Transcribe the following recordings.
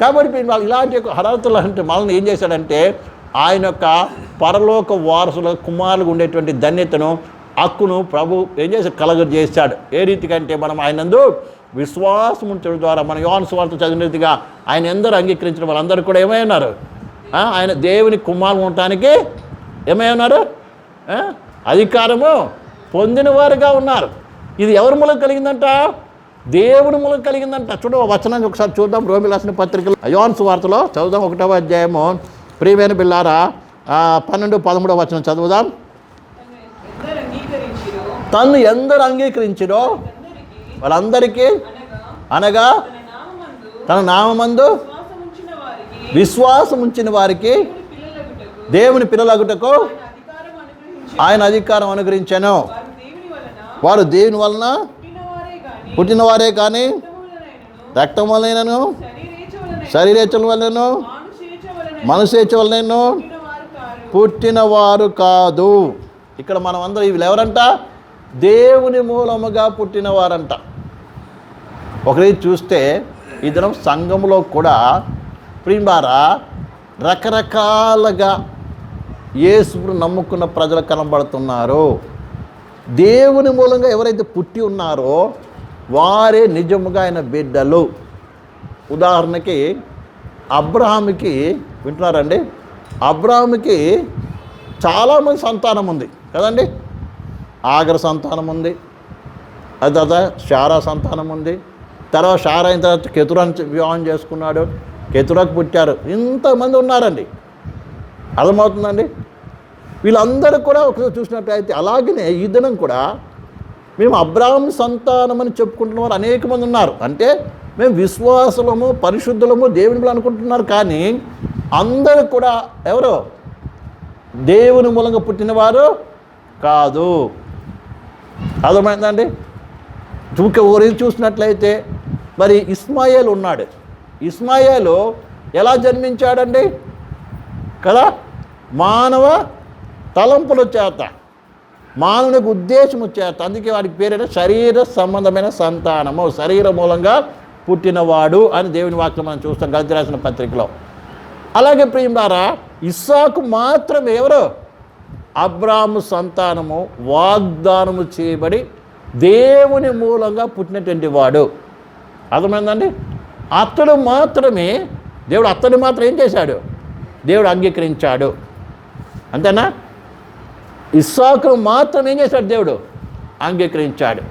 కాబట్టి వాళ్ళు ఇలాంటి యొక్క అంటే మనల్ని ఏం చేశాడంటే ఆయన యొక్క పరలోక వారసుల కుమారులు ఉండేటువంటి ధన్యతను హక్కును ప్రభు ఏం చేసి కలగజేశాడు ఏ రీతికంటే మనం ఆయనందు విశ్వాసం ఉంచడం ద్వారా మన యోన స్వార్థ చదివిన రీతిగా ఆయన ఎందరూ అంగీకరించిన వాళ్ళందరూ కూడా ఏమై ఉన్నారు? ఆయన దేవుని కుమారులు ఉండటానికి ఏమై ఉన్నారు? అధికారము పొందిన వారుగా ఉన్నారు. ఇది ఎవరి మూలం కలిగిందంట? దేవుడి మూలం కలిగిందంట. చూడు వచనాన్ని ఒకసారి చూద్దాం. రోమి రాసిన పత్రికలు యోన్స్ వార్తలో చదువుదాం ఒకటవ అధ్యాయము. ప్రియమైన బిల్లారా పన్నెండు పదమూడవ వచనం చదువుదాం. తను ఎందరు అంగీకరించిరో? వాళ్ళందరికీ అనగా తన నామమందు నామందు విశ్వాసం ఉంచిన వారికి దేవుని పిల్లలగుటకు ఆయన అధికారం ఆయన అధికారం అనుగ్రహించాను. వారు వారు దేవుని వలన పుట్టినవారే కానీ రక్తం వలనను శరీరేచ్ఛ వలనైనను శరీరేచ్చల వలనను మనసేచ్చ వలనను పుట్టినవారు కాదు. ఇక్కడ మనం అందరం వీళ్ళు ఎవరంట? దేవుని మూలముగా పుట్టినవారంట. ఒకరి చూస్తే ఇద్దరం సంఘంలో కూడా ప్రియులారా రకరకాలుగా యేసును నమ్ముకున్న ప్రజలు కనబడుతున్నారు. దేవుని మూలంగా ఎవరైతే పుట్టి ఉన్నారో వారే నిజముగా ఆయన బిడ్డలు. ఉదాహరణకి అబ్రహాముకి వింటున్నారండి? అబ్రహాముకి చాలామంది సంతానం ఉంది. కదండి? ఆగ్ర సంతానం ఉంది. అది తర్వాత షారా సంతానం ఉంది. తర్వాత షారా అయిన తర్వాత కెతురాన్ని వివాహం చేసుకున్నాడు. కెతురాకు పుట్టారు. ఇంతమంది ఉన్నారండి. అర్థమవుతుందండి? వీళ్ళందరూ కూడా ఒకసారి చూసినట్టయితే అలాగనే ఈ దినం కూడా మేము అబ్రాహం సంతానం అని చెప్పుకుంటున్న వారు అనేక మంది ఉన్నారు. అంటే మేము విశ్వాసులము పరిశుద్ధులము దేవుని అనుకుంటున్నారు కానీ అందరూ కూడా ఎవరు? దేవుని మూలంగా పుట్టినవారు కాదు. అర్థమైందండి? చూక ఊరి చూసినట్లయితే మరి ఇస్మాయిల్ ఉన్నాడు. ఇస్మాయిల్ ఎలా జన్మించాడండి? కదా? మానవ తలంపుల చేత. మానవునికి ఉద్దేశము చేత అందుకే వాడికి పేరైన శరీర సంబంధమైన సంతానము. శరీర మూలంగా పుట్టినవాడు అని దేవుని వాక్యం మనం చూస్తాం గల్తి రాసిన పత్రికలో. అలాగే ప్రియులారా ఇస్సాకు మాత్రం ఎవరు? అబ్రాహ్మ సంతానము వాగ్దానము చేయబడి దేవుని మూలంగా పుట్టినటువంటి వాడు. అర్థమైందండి? అతడు మాత్రమే దేవుడు అతడు మాత్రం ఏం చేశాడు? దేవుడు అంగీకరించాడు. అంతేనా? ఇస్సాకును మాత్రం ఏం చేశాడు దేవుడు? అంగీకరించాడు.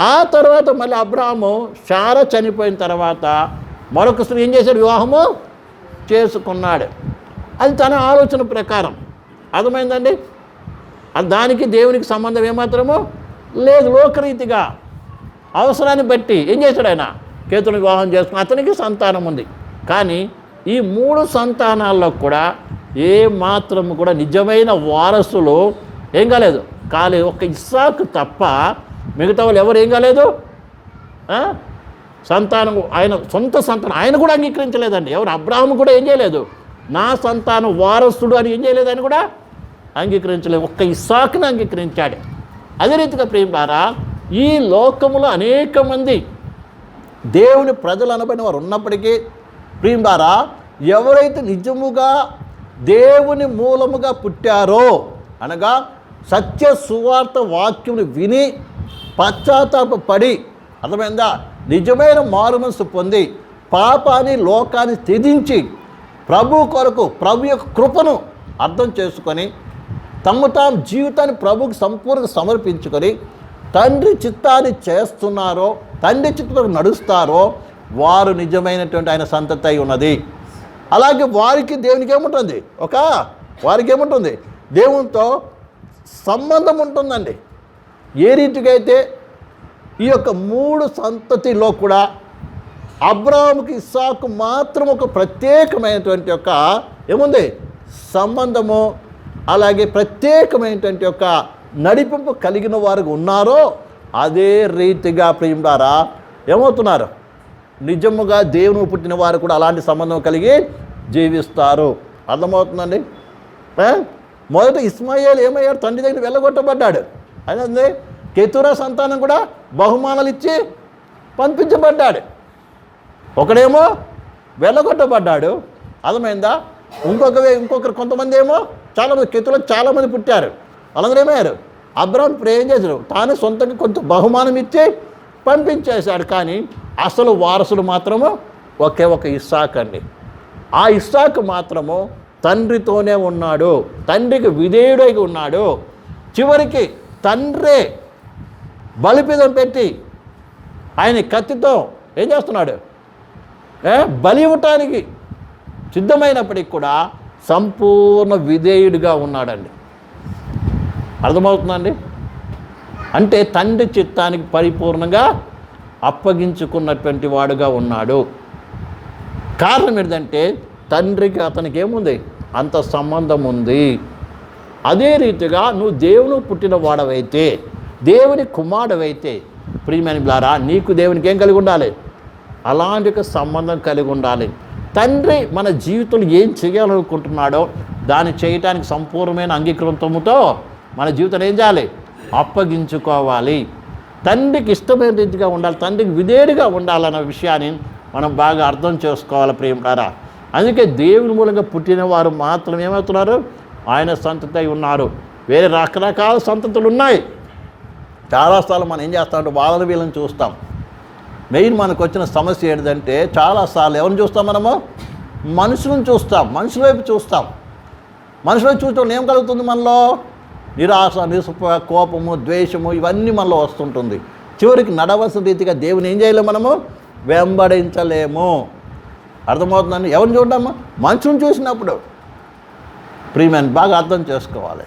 ఆ తర్వాత మళ్ళీ అబ్రాహము శార చనిపోయిన తర్వాత మరొక స్త్రీ ఏం చేశాడు వివాహము? చేసుకున్నాడు. అది తన ఆలోచన ప్రకారం. అర్థమైందండి? దానికి దేవునికి సంబంధం ఏమాత్రము? లేదు లోకరీతిగా. అవసరాన్ని బట్టి ఏం చేశాడు ఆయన? కేతుని వివాహం చేసుకుని అతనికి సంతానం ఉంది. కానీ ఈ మూడు సంతానాల్లో కూడా ఏ మాత్రము కూడా నిజమైన వారసులు ఏం కాలేదు. కాలేదు ఒక ఇస్సాకు తప్ప మిగతా వాళ్ళు ఎవరు ఏం కాలేదు? సంతానం ఆయన సొంత సంతానం ఆయన కూడా అంగీకరించలేదండి. ఎవరు? అబ్రాహం కూడా ఏం చేయలేదు. నా సంతానం వారసుడు అని ఏం చేయలేదు ఆయన కూడా అంగీకరించలేదు. ఒక్క ఇస్సాకుని అంగీకరించాడు. అదే రీతిగా ప్రేమారా ఈ లోకములో అనేక మంది దేవుని ప్రజలు అనబడిన వారు ఉన్నప్పటికీ ప్రియులారా ఎవరైతే నిజముగా దేవుని మూలముగా పుట్టారో అనగా సత్య సువార్త వాక్యమును విని పశ్చాత్తాపడి అర్థమైందా? నిజమైన మారుమనసు పొంది పాపాన్ని లోకాన్ని త్యజించి ప్రభు కొరకు ప్రభు యొక్క కృపను అర్థం చేసుకొని తమ తాము జీవితాన్ని ప్రభుకు సంపూర్ణంగా సమర్పించుకొని తండ్రి చిత్తాన్ని చేస్తున్నారో తండ్రి చిత్తం నడుస్తారో వారు నిజమైనటువంటి ఆయన సంతతి ఉన్నది. అలాగే వారికి దేవునికి ఏముంటుంది? ఒక వారికి ఏముంటుంది? దేవునితో సంబంధం ఉంటుందండి. ఏ రీతిగా అయితే ఈ యొక్క మూడు సంతతిలో కూడా అబ్రాహాముకి ఇస్సాకు మాత్రం ఒక ప్రత్యేకమైనటువంటి యొక్క ఏముంది? సంబంధము అలాగే ప్రత్యేకమైనటువంటి యొక్క నడిపింపు కలిగిన వారు ఉన్నారో అదే రీతిగా ప్రియుడారా ఏమవుతున్నారు? నిజముగా దేవుని పుట్టిన వారు కూడా అలాంటి సంబంధం కలిగి జీవిస్తారు. అర్థమవుతుందండి? మొదట ఇస్మాయిల్ ఏమయ్యాడు? తండ్రి దగ్గర వెళ్ళగొట్టబడ్డాడు. అదే కెతురా సంతానం కూడా బహుమానాలు ఇచ్చి పంపించబడ్డాడు. ఒకడేమో వెళ్ళగొట్టబడ్డాడు. అర్థమైందా? ఇంకొక ఇంకొకరు కొంతమంది ఏమో చాలామంది కెతులో చాలామంది పుట్టారు. వాళ్ళందరూ ఏమయ్యారు? అబ్రాహం ప్రేమ చేశారు. తాను సొంతంగా కొంత బహుమానం ఇచ్చి పంపించేశాడు. కానీ అసలు వారసుడు మాత్రము ఒకే ఒక ఇస్సాక్ అండి ఆ ఇస్సాకు మాత్రము తండ్రితోనే ఉన్నాడు తండ్రికి విధేయుడై ఉన్నాడు. చివరికి తండ్రే బలిపీదం పెట్టి ఆయన కత్తితో ఏం చేస్తున్నాడు? ఏ బలి ఇవ్వటానికి సిద్ధమైనప్పటికి కూడా సంపూర్ణ విధేయుడిగా ఉన్నాడండి. అర్థమవుతుందండి? అంటే తండ్రి చిత్తానికి పరిపూర్ణంగా అప్పగించుకున్నటువంటి వాడుగా ఉన్నాడు. కారణం ఏంటంటే తండ్రికి అతనికి ఏముంది? అంత సంబంధం ఉంది. అదే రీతిగా నువ్వు దేవుని పుట్టిన వాడవైతే దేవుని కుమారుడవైతే ప్రియమైన బ్లారా నీకు దేవునికి ఏం కలిగి ఉండాలి? అలాంటి ఒక సంబంధం కలిగి ఉండాలి. తండ్రి మన జీవితంలో ఏం చేయాలనుకుంటున్నాడో దాన్ని చేయటానికి సంపూర్ణమైన అంగీకృతంతో మన జీవితం ఏం చేయాలి? అప్పగించుకోవాలి. తండ్రికి ఇష్టమైన రీతిగా ఉండాలి తండ్రికి విధేయుడిగా ఉండాలన్న విషయాన్ని మనం బాగా అర్థం చేసుకోవాలి ప్రేమడారా అందుకే దేవుని మూలంగా పుట్టిన వారు మాత్రం ఏమవుతున్నారు? ఆయన సంతతి అయి ఉన్నారు. వేరే రకరకాల సంతతులు ఉన్నాయి. చాలాసార్లు మనం ఏం చేస్తామంటే వాళ్ళని వీళ్ళని చూస్తాం. మెయిన్ మనకు వచ్చిన సమస్య ఏంటంటే చాలాసార్లు ఎవరిని చూస్తాం మనము? మనుషులను చూస్తాం. మనుషుల వైపు చూస్తాం. మనుషుల వైపు చూడటం ఏం కలుగుతుంది మనలో? నిరాశ నిస్ప కోపము ద్వేషము ఇవన్నీ మనలో వస్తుంటుంది. చివరికి నడవలసిన రీతిగా దేవుని ఏం చేయలేము మనము? వెంబడించలేము. అర్థమవుతుందండి? ఎవరిని చూడమ్మా మనుషులను చూసినప్పుడు. ప్రియమైన బాగా అర్థం చేసుకోవాలి.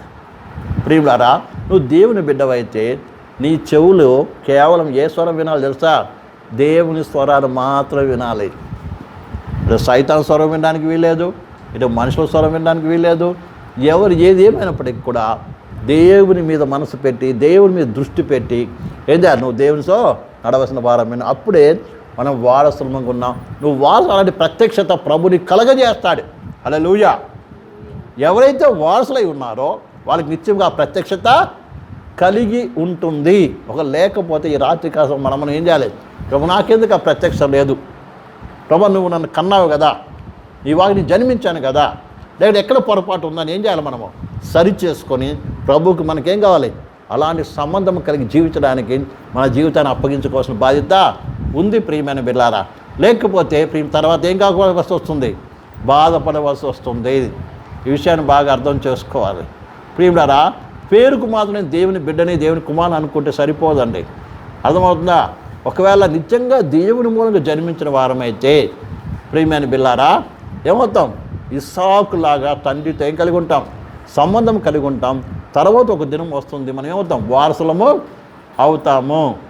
ప్రియులారా నువ్వు దేవుని బిడ్డవైతే నీ చెవులు కేవలం ఏ స్వరం వినాలి తెలుసా? దేవుని స్వరాలు మాత్రం వినాలి. ఇటు సైతాన్ స్వరం వినడానికి వీలేదు ఇటు మనుషుల స్వరం వినడానికి వీలేదు ఎవరు ఏది ఏమైనప్పటికీ కూడా దేవుని మీద మనసు పెట్టి దేవుని మీద దృష్టి పెట్టి ఏం నువ్వు దేవునితో నడవలసిన వారం అప్పుడే మనం వారసులంగా ఉన్నాం. నువ్వు వారసు అలాంటి ప్రత్యక్షత ప్రభుని కలగజేస్తాడు. అలా లూయ ఎవరైతే వారసులై ఉన్నారో వాళ్ళకి నిత్యంగా ఆ ప్రత్యక్షత కలిగి ఉంటుంది. ఒక లేకపోతే ఈ రాత్రి కాసం మనం మనం ఏం చేయాలి? ప్రభు నాకెందుకు ఆ ప్రత్యక్ష లేదు? ప్రభు నువ్వు నన్ను కన్నావు కదా? ఈ వాగిని జన్మించాను కదా? లేదా ఎక్కడ పొరపాటు ఉందని ఏం చేయాలి మనము? సరి చేసుకొని ప్రభువుకి మనకేం కావాలి? అలాంటి సంబంధం కలిగి జీవించడానికి మన జీవితాన్ని అప్పగించుకోవాల్సిన బాధ్యత ఉంది ప్రియమైన బిడ్డారా లేకపోతే ప్రియ తర్వాత ఏం కాకపోవలసి వస్తుంది? బాధపడవలసి వస్తుంది. ఈ విషయాన్ని బాగా అర్థం చేసుకోవాలి. ప్రియులారా పేరుకు మాత్రమే దేవుని బిడ్డని దేవుని కుమారుని అనుకుంటే సరిపోదండి. అర్థమవుతుందా? ఒకవేళ నిజంగా దేవుని మూలంగా జన్మించిన వారమైతే ప్రియమైన బిల్లారా ఏమవుతాం? ఇసాకులాగా తండ్రితో ఏం కలిగి ఉంటాం? సంబంధం కలిగి ఉంటాం. తర్వాత ఒక దినం వస్తుంది. మనం ఏమవుతాం? వారసులము అవుతాము.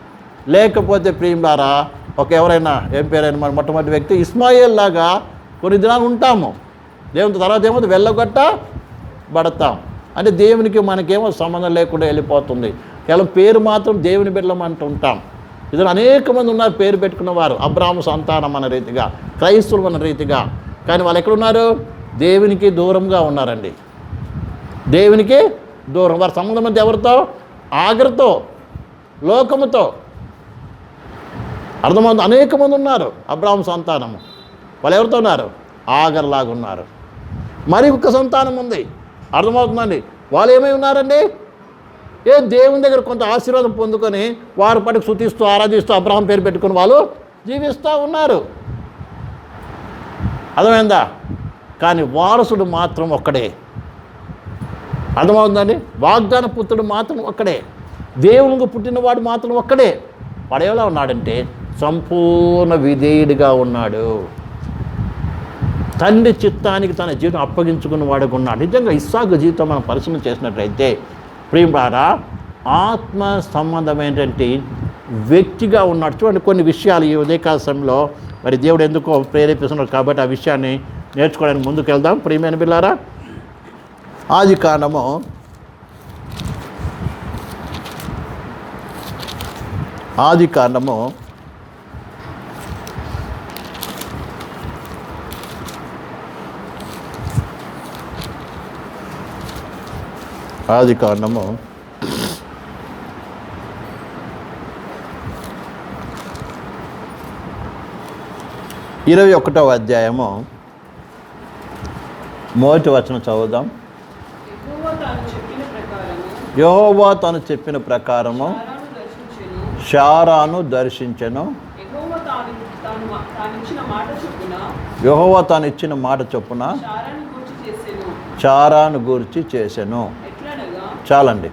లేకపోతే ప్రియులారా ఒక ఎవరైనా ఏం పేరైనా మన మొట్టమొదటి వ్యక్తి ఇస్మాయిల్ లాగా కొన్ని దినాలు ఉంటాము. దేవుని తర్వాత ఏమవుతుంది వెళ్ళగొట్ట పడతాం అంటే దేవునికి మనకేమో సంబంధం లేకుండా వెళ్ళిపోతుంది. కేవలం పేరు మాత్రం దేవుని బిడ్డలం అంటూ ఉంటాం ఇద్దరు అనేక మంది ఉన్నారు పేరు పెట్టుకున్న వారు. అబ్రాహ్మ సంతానం అన్న రీతిగా క్రైస్తువులు అన్న రీతిగా. కానీ వాళ్ళు ఎక్కడున్నారు దేవునికి దూరంగా ఉన్నారండి. దేవునికి దూరం. వారి సంబంధం అంటే ఎవరితో? ఆగ్రతో లోకముతో. అర్థమవుతుంది. అనేక మంది ఉన్నారు. అబ్రాహం సంతానము. వాళ్ళు ఎవరితో ఉన్నారు? ఆగర్లాగా ఉన్నారు. మరి ఒక్క సంతానం ఉంది. అర్థమవుతుందండి? వాళ్ళు ఏమై ఉన్నారండి? ఏ దేవుని దగ్గర కొంత ఆశీర్వాదం పొందుకొని వారి పట్టుకు శుతిస్తూ ఆరాధిస్తూ అబ్రహం పేరు పెట్టుకుని వాళ్ళు జీవిస్తూ ఉన్నారు. అర్థమైందా? కానీ వారసుడు మాత్రం ఒక్కడే. అర్థమవుతుందండి? వాగ్దాన పుత్రుడు మాత్రం ఒక్కడే. దేవునికి పుట్టినవాడు మాత్రం ఒక్కడే. వాడు ఎలా ఉన్నాడంటే సంపూర్ణ విధేయుడిగా ఉన్నాడు. తండ్రి చిత్తానికి తన జీవితం అప్పగించుకుని వాడుకున్నాడు. నిజంగా ఇస్సాకు జీవితం మనం పరిశీలన చేసినట్లయితే ప్రియులారా ఆత్మ సంబంధమైనటువంటి వ్యక్తిగా ఉన్నాడు. చూడండి కొన్ని విషయాలు ఈ ఉదయకాల సమయంలో మరి దేవుడు ఎందుకో ప్రేరేపిస్తున్నాడు కాబట్టి ఆ విషయాన్ని నేర్చుకోవడానికి ముందుకు వెళ్దాం ప్రియమైన పిల్లారా ఆది కాండము ఆది కాండము ఆది కాండము ఇరవై ఒకటవ అధ్యాయము మొదటి వచనం చదువుదాం. యెహోవా తను చెప్పిన ప్రకారము శారాను దర్శించెను. షారాను దర్శించెను. యెహోవా తాను ఇచ్చిన మాట చొప్పున చారాను గూర్చి చేసెను. ఎట్లనగా చాలండి.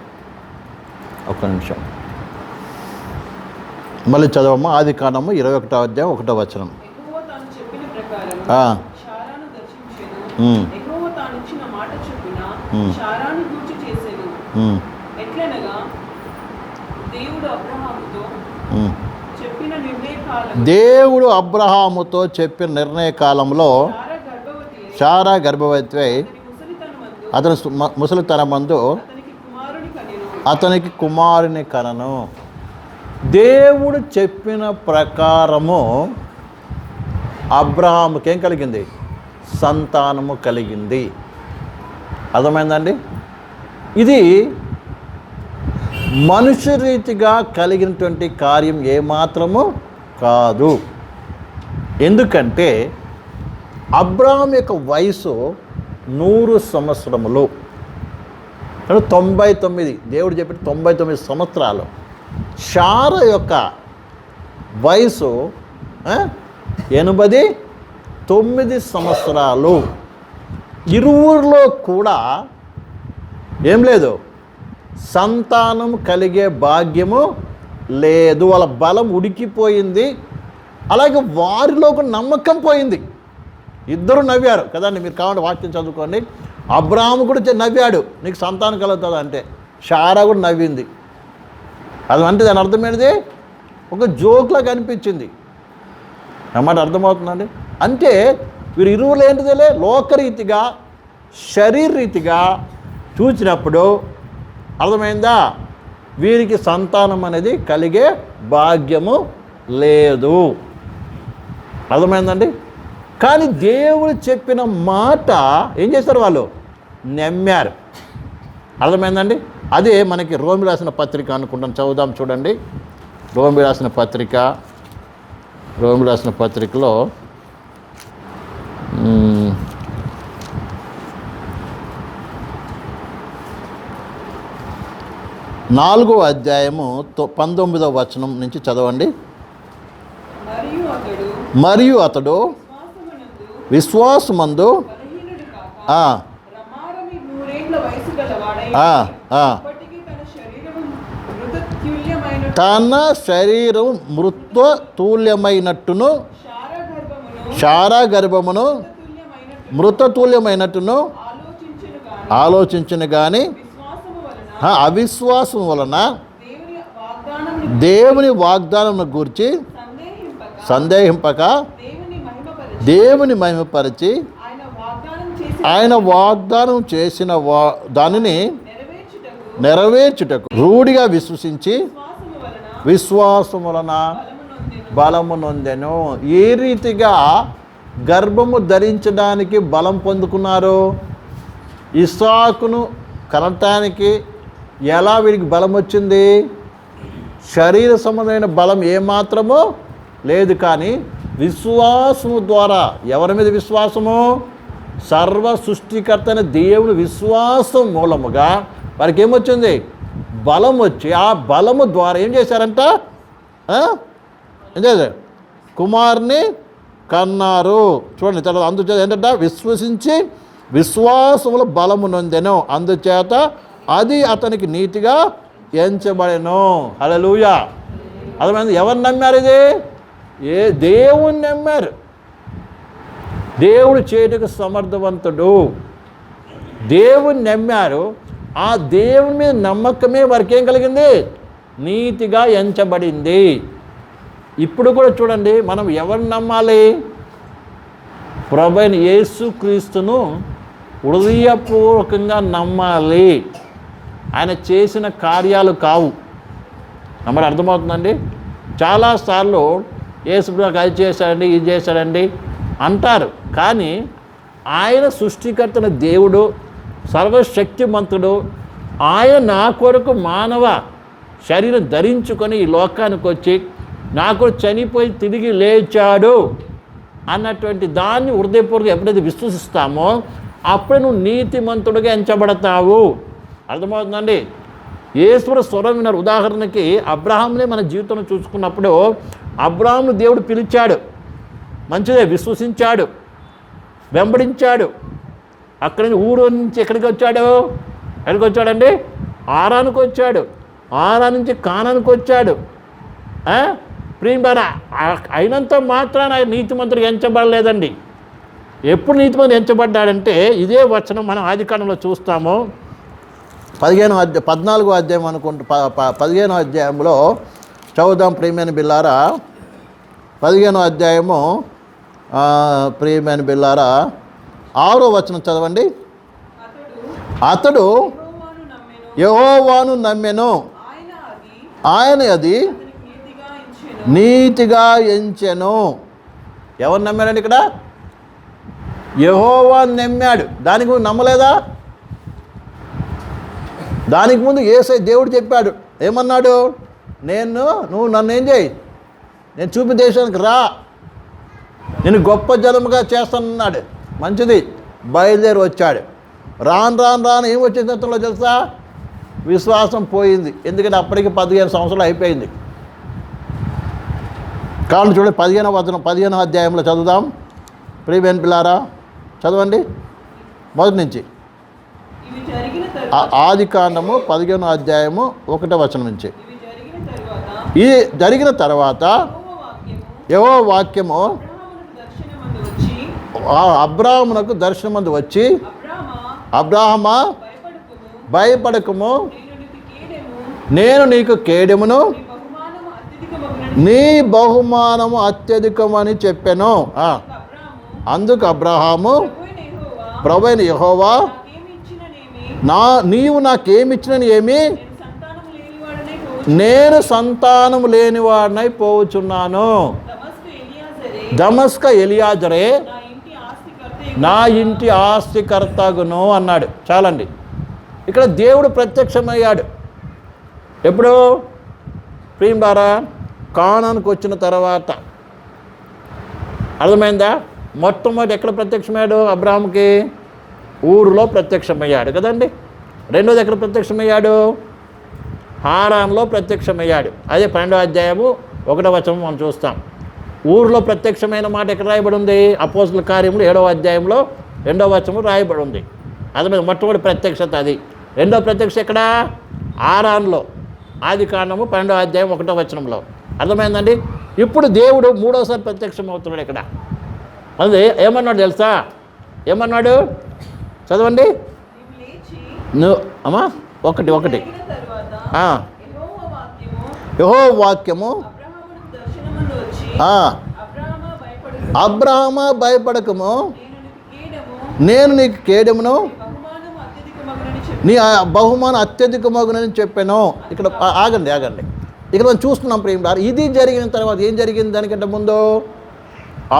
ఒక్క నిమిషం. మళ్ళీ చదవమ్మా. ఆది కాండము ఇరవై ఒకటో అధ్యాయం ఒకటో వచనం. దేవుడు అబ్రహాముతో. చెప్పిన నిర్ణయ కాలంలో గర్భవతి చారా గర్భవతి అతని ముసలితనమందు అతను సు- మ- ముసలితనమందు అతనికి కుమారుని కనెను అతనికి కుమారుని కనను. దేవుడు చెప్పిన ప్రకారము అబ్రహాముకి ఏం కలిగింది? సంతానము కలిగింది. అర్థమైందండి? ఇది మనుష్య రీతిగా కలిగినటువంటి కార్యం ఏమాత్రము కాదు. ఎందుకంటే అబ్రాహం యొక్క వయసు నూరు సంవత్సరములు. అంటే తొంభై తొమ్మిది దేవుడు చెప్పిన తొంభై తొమ్మిది సంవత్సరాలు. షార యొక్క వయసు ఎనభై తొమ్మిది సంవత్సరాలు. ఇరువురిలో కూడా ఏం లేదు. సంతానం కలిగే భాగ్యము లేదు. వాళ్ళ బలం ఉడికిపోయింది. అలాగే వారిలో ఒక నమ్మకం పోయింది. ఇద్దరు నవ్వారు. కదండి మీరు కావాలంటే వాక్యం చదువుకోండి. అబ్రాహం కూడా నవ్వాడు. నీకు సంతానం కలుగుతుంది అంటే. షారా కూడా నవ్వింది. అది అంటే దాని అర్థమైనది ఒక జోక్లా కనిపించింది అన్నమాట అర్థమవుతుందండి? అంటే వీరు ఇరువులు ఏంటిదిలే? లోకరీతిగా శరీరీతిగా చూసినప్పుడు అర్థమైందా? వీరికి సంతానం అనేది కలిగే భాగ్యము లేదు. అర్థమైందండి? కానీ దేవుడు చెప్పిన మాట ఏం చేస్తారు వాళ్ళు? నమ్మారు. అర్థమైందండి? అదే మనకి రోమి రాసిన పత్రిక అనుకుంటాను చదువుదాం చూడండి. రోమి రాసిన పత్రిక రోమి రాసిన పత్రికలో నాలుగో అధ్యాయము తొ- పంతొమ్మిదవ వచనం నుంచి చదవండి. మరియు అతడు విశ్వాసమందు తన శరీరం మృత్వ తూల్యమైనట్టును గర్భమును మృతతుల్యమైనట్టును ఆలోచించును కానీ అవిశ్వాసం వలన దేవుని వాగ్దానం గురించి సందేహింపక దేవుని మహిమపరచి ఆయన వాగ్దానం చేసిన వా దానిని నెరవేర్చుటకు రూఢిగా విశ్వసించి విశ్వాసం వలన బలము నొందెను నొందెను. ఏ రీతిగా గర్భము ధరించడానికి బలం పొందుకున్నారు ఇసాకును కనటానికి ఎలా వీడికి బలం వచ్చింది? శరీర సంబంధమైన బలం ఏమాత్రమో లేదు కానీ విశ్వాసము ద్వారా ఎవరి మీద విశ్వాసము? సర్వ సృష్టికర్త అయిన దేవుని విశ్వాసం మూలముగా వారికి ఏమొచ్చింది బలం వచ్చి ఆ బలము ద్వారా ఏం చేశారంట? ఏం చేశారు? కుమార్ని కన్నారు. చూడండి తర్వాత అందుచేత ఏంటంట? విశ్వసించి విశ్వాసములు బలము నొందెను. అందుచేత అది అతనికి నీతిగా ఎంచబడెను. హలలుయా అర్థమైంది? ఎవరు నమ్మారు ఇది? ఏ దేవుని నమ్మారు? దేవుడు చేయుటకు సమర్థవంతుడు. దేవుని నమ్మారు ఆ దేవుని మీద నమ్మకమే వారికి ఏం కలిగింది? నీతిగా ఎంచబడింది. ఇప్పుడు కూడా చూడండి మనం ఎవరిని నమ్మాలి? ప్రభైన యేసు క్రీస్తును హృదయపూర్వకంగా నమ్మాలి. ఆయన చేసిన కార్యాలు కావు. నమ్మడం అర్థమవుతుందండి? చాలాసార్లు యేసు నాకు అది చేశాడండి ఇది చేశాడండి అంటారు. కానీ ఆయన సృష్టికర్తన దేవుడు సర్వశక్తిమంతుడు ఆయన నా కొరకు మానవ శరీరం ధరించుకొని ఈ లోకానికి వచ్చి నాకు చనిపోయి తిరిగి లేచాడు అన్నటువంటి దాన్ని హృదయపూర్వక ఎప్పుడైతే విశ్వసిస్తామో అప్పుడే నువ్వు నీతిమంతుడిగా ఎంచబడతావు. అర్థమవుతుందండి? ఈశ్వర స్వరం విన్నారు. ఉదాహరణకి అబ్రహాంనే మన జీవితంలో చూసుకున్నప్పుడు అబ్రాహ్ను దేవుడు పిలిచాడు. మంచిదే విశ్వసించాడు. వెంబడించాడు. అక్కడి నుంచి ఊరు నుంచి ఎక్కడికి వచ్చాడు? ఎక్కడికి వచ్చాడండి ఆరానికి వచ్చాడు. ఆరా నుంచి కానానికి వచ్చాడు. ఆ? అయినంత మాత్రాన నీతిమంతుడు ఎంచబడలేదండి. ఎప్పుడు నీతిమంతుడు ఎంచబడ్డాడంటే ఇదే వచనం మనం ఆదికాండంలో చూస్తాము. పదిహేను అధ్యాయ పద్నాలుగో అధ్యాయం అనుకుంటు ప ప- పదిహేనో అధ్యాయంలో చదువుదాం ప్రియమైన బిల్లారా పదిహేనో అధ్యాయము ప్రియమైన బిల్లారా ఆరో వచనం చదవండి. అతడు యహోవాను నమ్మెను. ఆయన అది నీతిగా ఎంచెను. ఎవరు నమ్మాడండి ఇక్కడ? యహోవా నమ్మాడు. దానికి ముందు నమ్మలేదా? దానికి ముందు ఏసై దేవుడు చెప్పాడు. ఏమన్నాడు? నేను నువ్వు నన్ను ఏం చేయి? నేను చూపి దేశానికి రా. నేను గొప్ప జనముగా చేస్తానన్నాడు. మంచిది. బయలుదేరి వచ్చాడు. రాను రాను రాను ఏం వచ్చింది అతనిలో తెలుసా? విశ్వాసం పోయింది. ఎందుకంటే అప్పటికి పదిహేను సంవత్సరాలు అయిపోయింది. కాళ్ళు చూడండి పదిహేనవ వచనం పదిహేనవ అధ్యాయంలో చదువుదాం. ప్రియమైన పిల్లారా చదవండి. మొదటి నుంచి. ఆది కాండము పదిహేనో అధ్యాయము ఒకటో వచనం నుంచి. ఈ జరిగిన తర్వాత ఏవో వాక్యము వచ్చి ఆ అబ్రాహ్మునకు దర్శనమందు వచ్చి అబ్రాహమా భయపడకము. నేను నీకు కేడెమును. నీ బహుమానము అత్యధికమని చెప్పాను. అందుకు అబ్రహాము ప్రభువైన యెహోవా ప్రభైన యహోవా నా నీవు నాకేమిచ్చినని ఏమి? నేను సంతానము లేనివాడనై నేను సంతానము లేనివాడినై పోవచ్చు పోవచున్నాను దమస్కు ఎలియాజరే. నా ఇంటి ఆస్తికర్తగును అన్నాడు. చాలండి. ఇక్కడ దేవుడు ప్రత్యక్షమయ్యాడు. ఎప్పుడు? ప్రియంబారా కానానికి వచ్చిన తర్వాత. అర్థమైందా? మొట్టమొదటి ఎక్కడ ప్రత్యక్షమయ్యాడు? అబ్రాహాంకి ఊరిలో ప్రత్యక్షమయ్యాడు కదండి. రెండోది ఎక్కడ ప్రత్యక్షమయ్యాడు? హారాన్లో ప్రత్యక్షమయ్యాడు. అదే పన్నెండో అధ్యాయము ఒకటో వచనం మనం చూస్తాం. ఊరిలో ప్రత్యక్షమైన మాట ఎక్కడ రాయబడి ఉంది అపోస్తుల కార్యములు ఏడవ అధ్యాయంలో రెండవ వచనం రాయబడి ఉంది అది మీద మొట్టమొదటి ప్రత్యక్షత అది. రెండో ప్రత్యక్ష ఎక్కడ? ఆరాన్లో ఆది కాండము పన్నెండవ అధ్యాయం ఒకటో వచనంలో. అర్థమైందండి? ఇప్పుడు దేవుడు మూడోసారి ప్రత్యక్షం అవుతున్నాడు ఇక్కడ. అది ఏమన్నాడు తెలుసా? ఏమన్నాడు? చదవండి. నువ్వు అమ్మా ఒకటి ఒకటి. వాక్యము యహో వాక్యము అబ్రహమ భయపడకము. నేను నీకు కేడమును. నీ బహుమానం బహుమానం అత్యధికమగునని చెప్పాను. ఇక్కడ ఆగండి ఆగండి. ఇక్కడ మనం చూస్తున్నాం ప్రేమ ఇది జరిగిన తర్వాత ఏం జరిగింది దానికంటే ముందు?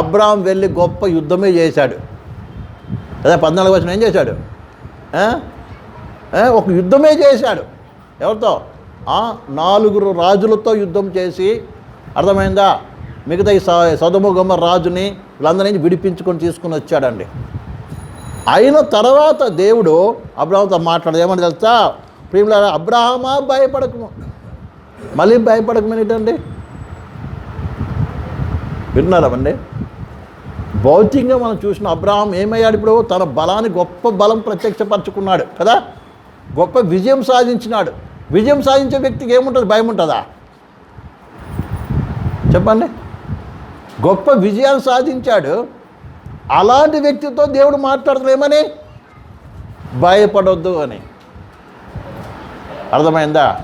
అబ్రాహం వెళ్ళి గొప్ప యుద్ధమే చేశాడు. అదే పద్నాలుగు వచ్చిన ఏం చేశాడు? ఒక యుద్ధమే చేశాడు. ఎవరితో? నాలుగురు రాజులతో యుద్ధం చేసి అర్థమైందా? మిగతా ఈ స- సొదమ రాజుని వీళ్ళందరినీ విడిపించుకొని తీసుకుని వచ్చాడండి. అయిన తర్వాత దేవుడు అబ్రాహంతో మాట్లాడదు ఏమని తెలుస్తా ప్రియుల అబ్రాహమా భయపడకము. మళ్ళీ భయపడకమని ఏంటండి? విన్నారామండి భౌతికంగా మనం చూసిన అబ్రాహం ఏమయ్యాడు ఇప్పుడు? తన బలాన్ని గొప్ప బలం ప్రత్యక్షపరచుకున్నాడు కదా? గొప్ప విజయం సాధించినాడు. విజయం సాధించే వ్యక్తికి ఏముంటుంది? భయం ఉంటుందా? చెప్పండి. గొప్ప విజయాలు సాధించాడు. అలాంటి వ్యక్తితో దేవుడు మాట్లాడతలేమని భయపడొద్దు అని. అర్థమైందా?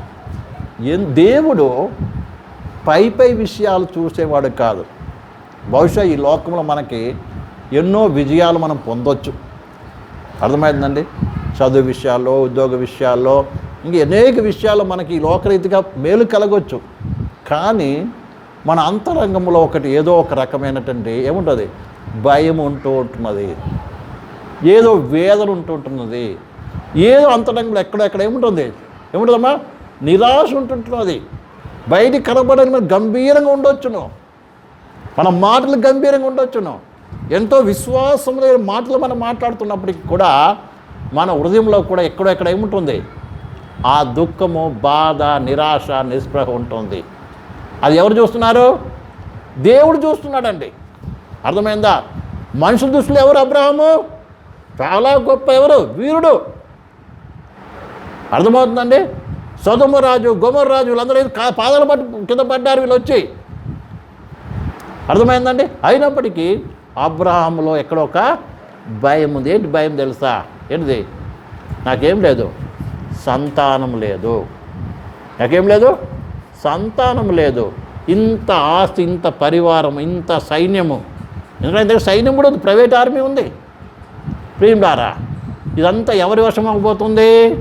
ఎన్ దేవుడు పై పై విషయాలు చూసేవాడు కాదు. బహుశా ఈ లోకంలో మనకి ఎన్నో విజయాలు మనం పొందొచ్చు. అర్థమైందండి? చదువు విషయాల్లో ఉద్యోగ విషయాల్లో ఇంక అనేక విషయాల్లో మనకి ఈ లోకరీతిగా మేలు కలగొచ్చు. కానీ మన అంతరంగంలో ఒకటి ఏదో ఒక రకమైనటువంటి ఏముంటుంది? భయం ఉంటూ ఉంటున్నది. ఏదో వేదన ఉంటుంటున్నది ఏదో అంతరంగంలో ఎక్కడెక్కడ ఏముంటుంది? ఏముంటుందమ్మా? నిరాశ ఉంటుంటున్నది బయటికి కనబడని మనం గంభీరంగా ఉండొచ్చును. మన మాటలు గంభీరంగా ఉండొచ్చును. ఎంతో విశ్వాసం లేని మాటలు మనం మాట్లాడుతున్నప్పటికి కూడా మన హృదయంలో కూడా ఎక్కడో ఎక్కడ ఏముంటుంది? ఆ దుఃఖము బాధ నిరాశ నిస్పృహ ఉంటుంది. అది ఎవరు చూస్తున్నారు? దేవుడు చూస్తున్నాడండి. అర్థమైందా? మనుషుల దృష్టిలో ఎవరు అబ్రహము? చాలా గొప్ప ఎవరు? వీరుడు. అర్థమవుతుందండి? సదుమరాజు గుమర్రాజు రాజు వీళ్ళందరూ కా- పాదాలు పట్టు కింద పడ్డారు వీళ్ళు వచ్చి అర్థమైందండి? అయినప్పటికీ అబ్రహంలో ఎక్కడొక భయం ఉంది. ఏంటి భయం తెలుసా? ఏంటిది? నాకేం లేదు. సంతానం లేదు. నాకేం లేదు? సంతానం లేదు. ఇంత ఆస్తి ఇంత పరివారం ఇంత సైన్యము. ఎందుకంటే సైన్యం కూడా ఉంది ప్రైవేట్ ఆర్మీ ఉంది. ప్రియులారా ఇదంతా ఎవరి వశం అవ్వబోతుంది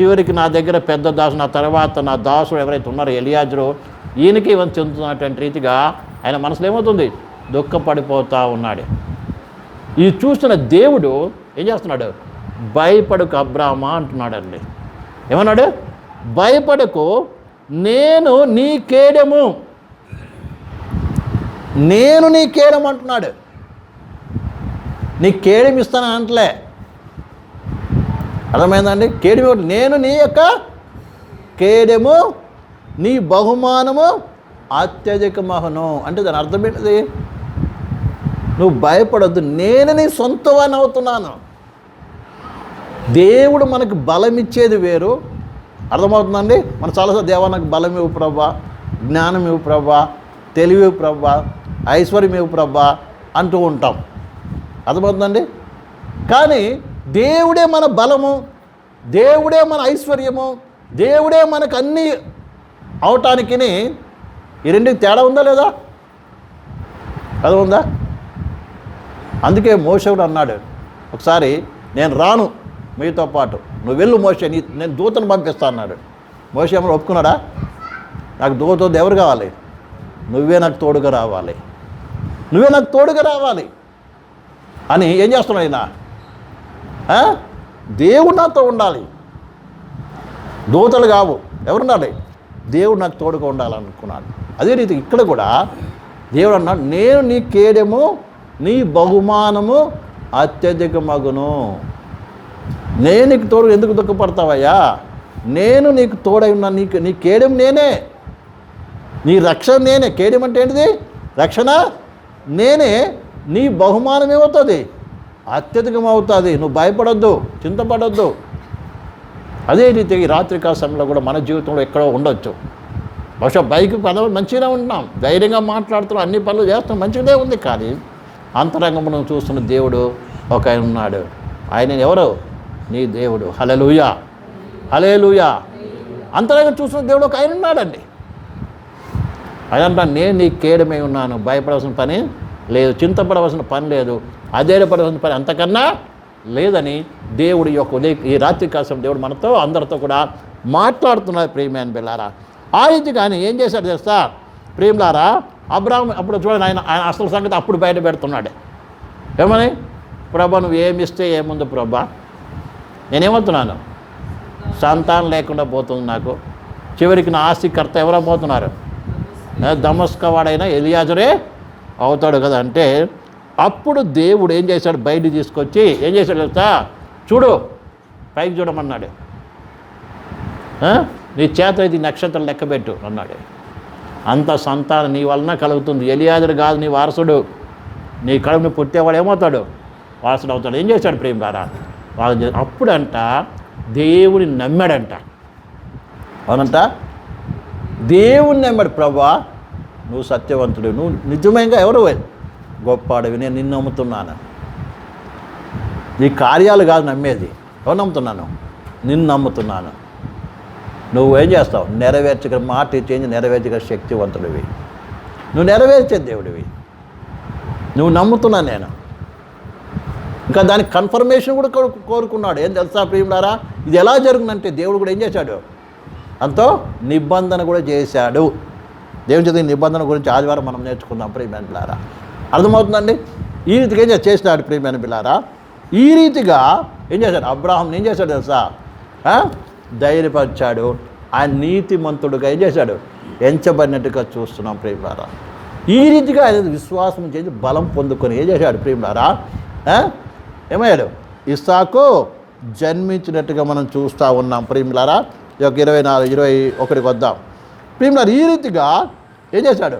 చివరికి నా దగ్గర పెద్ద దాసు నా తర్వాత నా దాసుడు ఎవరైతే ఉన్నారో ఎలియాజరు ఈయనకి ఇవన్నీ చెందుతున్నటువంటి రీతిగా ఆయన మనసులో ఏమవుతుంది? దుఃఖపడిపోతూ ఉన్నాడు. ఇది చూస్తున్న దేవుడు ఏం చేస్తున్నాడు? భయపడకు అబ్రామా అంటున్నాడండి. ఏమన్నాడు? భయపడకు నేను నీ కేడము. నేను నీ కేడము అంటున్నాడు. నీ కేడెం ఇస్తాను అంటలే అర్థమైందండి? కేడము నేను నీ యొక్క కేడెము నీ బహుమానము అత్యధిక మహను అంటే దాని అర్థం ఏంటిది? నువ్వు భయపడద్దు. నేను నీ సొంతవాన్ని అవుతున్నాను. దేవుడు మనకు బలం ఇచ్చేది వేరు. అర్థమవుతుందండి? మన చాలాసార్లు దేవా నాకు బలం ఇవ్వు ప్రభా జ్ఞానం ఇవ్వు ప్రభా తెలివి ఇవ్వు ప్రభా ఐశ్వర్యం ఇవ్వు ప్రభా అంటూ ఉంటాం. అర్థమవుతుందండి? కానీ దేవుడే మన బలము దేవుడే మన ఐశ్వర్యము దేవుడే మనకు అన్నీ అవటానికి ఈ రెండుకి తేడా ఉందా లేదా? కదా ఉందా? అందుకే మోసవుడు అన్నాడు ఒకసారి నేను రాను మీతో పాటు. నువ్వు వెళ్ళు మోసే నీ నేను దూతను పంపిస్తా అన్నాడు. మోసే ఒప్పుకున్నాడా? నాకు దూత ఎవరు కావాలి? నువ్వే నాకు తోడుగా రావాలి. నువ్వే నాకు తోడుగా రావాలి. అని ఏం చేస్తున్నాడు ఆయన దేవుడు నాతో ఉండాలి. దూతలు కావు. ఎవరున్నాడు దేవుడు నాకు తోడుగా ఉండాలనుకున్నాడు. అదే రీతి ఇక్కడ కూడా దేవుడు అన్నాడు నేను నీ కేడెము నీ బహుమానము అత్యధిక మగును నేను నీకు తోడు ఎందుకు దుఃఖపడతావయ్యా? నేను నీకు తోడై ఉన్నా నీకు నీ కేడెం నేనే. నీ రక్షణ నేనే. కేడెం అంటే ఏంటిది? రక్షణ నేనే. నీ బహుమానం ఏమవుతుంది? అత్యధికం అవుతుంది నువ్వు భయపడొద్దు చింతపడొద్దు. అదే రీతి ఈ రాత్రికాల సమయంలో కూడా మన జీవితంలో ఎక్కడో ఉండొచ్చు. బహుశా బైక్ పదవి మంచిగానే ఉంటున్నాం. ధైర్యంగా మాట్లాడుతున్నాం. అన్ని పనులు చేస్తాం మంచిగానే ఉంది కానీ అంతరంగం మనం చూస్తున్న దేవుడు ఒక ఆయన ఉన్నాడు. ఆయన ఎవరు? నీ దేవుడు. హలలుయా హలేలుయా అంతలాగా చూసిన దేవుడు ఒక ఆయన ఉన్నాడండి. ఆయన నేను నీ కేడమే ఉన్నాను. భయపడవలసిన పని లేదు. చింతపడవలసిన పని లేదు. అధైర్యపడవలసిన పని అంతకన్నా లేదని దేవుడి యొక్క ఉదయ ఈ రాత్రి కాసం దేవుడు మనతో అందరితో కూడా మాట్లాడుతున్నారు ప్రేమైన బిల్లారా ఆ రీతి కానీ ఏం చేశాడు చేస్తా ప్రేమలారా అబ్రాహం అప్పుడు చూడండి ఆయన ఆయన అసలు సంగతి అప్పుడు బయట పెడుతున్నాడు. ఏమని? ప్రభా నువ్వు ఏమిస్తే ఏముంది ప్రభా నేనేమవుతున్నాను సంతానం లేకుండా పోతుంది నాకు. చివరికి నా ఆస్తికర్త ఎవరో పోతున్నారు? దమస్కవాడైనా ఎలియాజరే అవుతాడు కదా. అంటే అప్పుడు దేవుడు ఏం చేశాడు? బయట తీసుకొచ్చి ఏం చేశాడు తెలుసా? చూడు పైకి చూడమన్నాడు. నీ చేత ఇది నక్షత్రం లెక్కబెట్టు అన్నాడు. అంత సంతానం నీ వలన కలుగుతుంది. ఎలియాజరు కాదు నీ వారసుడు. నీ కడుపుని పుట్టేవాడు ఏమవుతాడు? వారసుడు అవుతాడు. ఏం చేశాడు ప్రేమ గారా వాళ్ళు అప్పుడంట దేవుని నమ్మాడంట. అవునంట? దేవుని నమ్మాడు ప్రభా నువ్వు సత్యవంతుడు నువ్వు నిజమేగా ఎవరు అడవి నేను నిన్ను నమ్ముతున్నాను. నీ కార్యాలు కాదు నమ్మేది. ఎవరు నమ్ముతున్నాను? నిన్ను నమ్ముతున్నాను. నువ్వు ఏం చేస్తావు? నెరవేర్చగల మాట చేంజ్ నెరవేర్చగల శక్తివంతుడివి. నువ్వు నెరవేర్చే దేవుడివి. నువ్వు నమ్ముతున్నా నేను. ఇంకా దానికి కన్ఫర్మేషన్ కూడా కోరుకున్నాడు. ఏం తెలుసా ప్రియులారా? ఇది ఎలా జరిగిందంటే దేవుడు కూడా ఏం చేశాడు? అంతో నిబంధన కూడా చేశాడు. దేవుని చేత నిబంధన గురించి ఆదివారం మనం నేర్చుకుందాం ప్రియమైన పిల్లారా అర్థమవుతుందండి? ఈ రీతిగా ఏం చేసినాడు ప్రియమైన పిల్లారా ఈ రీతిగా ఏం చేశాడు? అబ్రాహం ఏం చేశాడు తెలుసా? ధైర్యపరిచాడు. ఆ నీతిమంతుడుగా ఏం చేశాడు? ఎంచబడినట్టుగా చూస్తున్నాం ప్రేమారా ఈ రీతిగా ఆయన విశ్వాసం చేసి బలం పొందుకొని ఏం చేశాడు ప్రేమలారా ఏమయ్యాడు? ఇస్సాకు జన్మించినట్టుగా మనం చూస్తూ ఉన్నాం. ప్రేమలారా ఈ యొక్క ఇరవై నాలుగు ఇరవై ఒకటికి వద్దాం. ప్రేమలారు ఈ రీతిగా ఏం చేశాడు?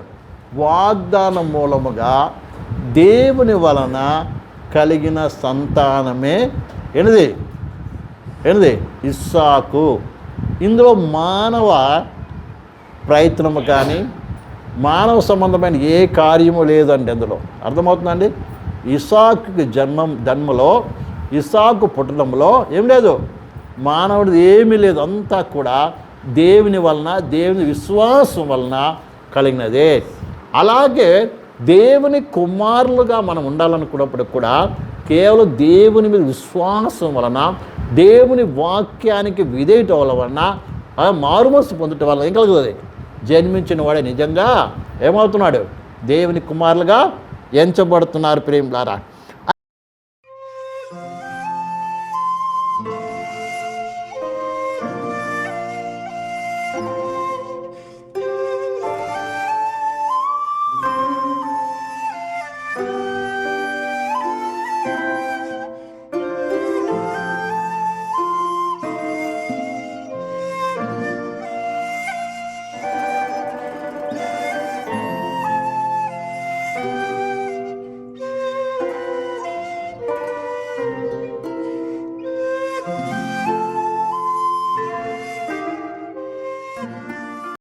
వాగ్దానం మూలముగా దేవుని వలన కలిగిన సంతానమే ఎనిది ఏంటిది? ఇస్సాకు. ఇందులో మానవ ప్రయత్నము కానీ మానవ సంబంధమైన ఏ కార్యము లేదండి అందులో అర్థమవుతుందండి ఇసాకుకి జన్మం జన్మలో ఇసాకు పుట్టడంలో ఏం లేదు. మానవుడిది ఏమీ లేదు. అంతా కూడా దేవుని వలన దేవుని విశ్వాసం వలన కలిగినదే. అలాగే దేవుని కుమారులుగా మనం ఉండాలనుకున్నప్పుడు కూడా కేవలం దేవుని మీద విశ్వాసం వలన దేవుని వాక్యానికి విధేయటం వలన మారుమస్సు మారుమనసు పొందటం వలన ఏం కలుగుతుంది? జన్మించిన వాడే నిజంగా ఏమవుతున్నాడు? దేవుని కుమారులుగా ఎంచబడుతున్నారు ప్రేమలారా.